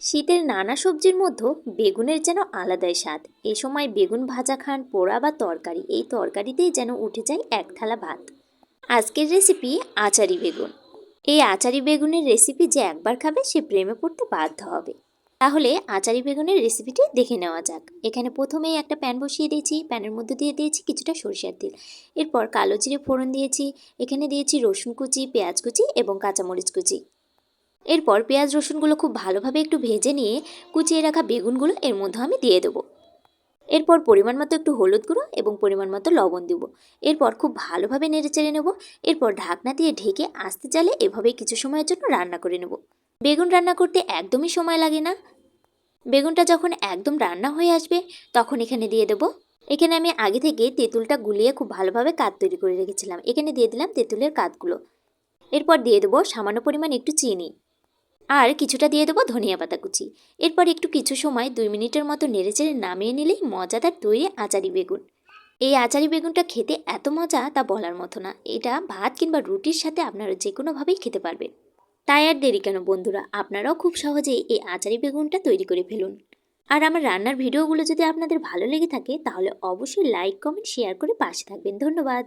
শীতের নানা সবজির মধ্যে বেগুনের যেন আলাদাই স্বাদ। এই সময় বেগুন ভাজা খান, পোড়া বা তরকারি, এই তরকারিতেই যেন উঠে যায় এক থালা ভাত। আজকের রেসিপি আচারি বেগুন। এই আচারি বেগুনের রেসিপি যে একবার খাবে, সে প্রেমে পড়তে বাধ্য হবে। তাহলে আচারি বেগুনের রেসিপিটি দেখে নেওয়া যাক। এখানে প্রথমেই একটা প্যান বসিয়ে দিয়েছি। প্যানের মধ্যে দিয়ে দিয়েছি কিছুটা সরিষার তেল। এরপর কালো জিরে ফোড়ন দিয়েছি। এখানে দিয়েছি রসুন কুচি, পেঁয়াজ কুচি এবং কাঁচামরিচ কুচি। এরপর পেঁয়াজ রসুনগুলো খুব ভালোভাবে একটু ভেজে নিয়ে কুচিয়ে রাখা বেগুনগুলো এর মধ্যে আমি দিয়ে দেবো। এরপর পরিমাণ মতো একটু হলুদ গুঁড়ো এবং পরিমাণ মতো লবণ দেবো। এরপর খুব ভালোভাবে নেড়ে চেড়ে নেব। এরপর ঢাকনা দিয়ে ঢেকে আস্তে চালে এভাবেই কিছু সময়ের জন্য রান্না করে নেব। বেগুন রান্না করতে একদমই সময় লাগে না। বেগুনটা যখন একদম রান্না হয়ে আসবে, তখন এখানে দিয়ে দেবো। এখানে আমি আগে থেকে তেঁতুলটা গুলিয়ে খুব ভালোভাবে কাত তৈরি করে রেখেছিলাম। এখানে দিয়ে দিলাম তেঁতুলের কাতগুলো। এরপর দিয়ে দেবো সামান্য পরিমাণ একটু চিনি। আর কিছুটা দিয়ে দেবো ধনিয়া পাতা কুচি। এরপর একটু কিছু সময় দুই মিনিটের মতো নেড়েচেড়ে নামিয়ে নিলেই মজাদার তৈরি আচারি বেগুন। এই আচারি বেগুনটা খেতে এত মজা তা বলার মতো না। এটা ভাত কিংবা রুটির সাথে আপনারা যে কোনোভাবেই খেতে পারবেন। তাই আর দেরি কেন বন্ধুরা? আপনারাও খুব সহজেই এই আচারি বেগুনটা তৈরি করে ফেলুন। আর আমার রান্নার ভিডিওগুলো যদি আপনাদের ভালো লেগে থাকে, তাহলে অবশ্যই লাইক, কমেন্ট, শেয়ার করে পাশে থাকবেন। ধন্যবাদ।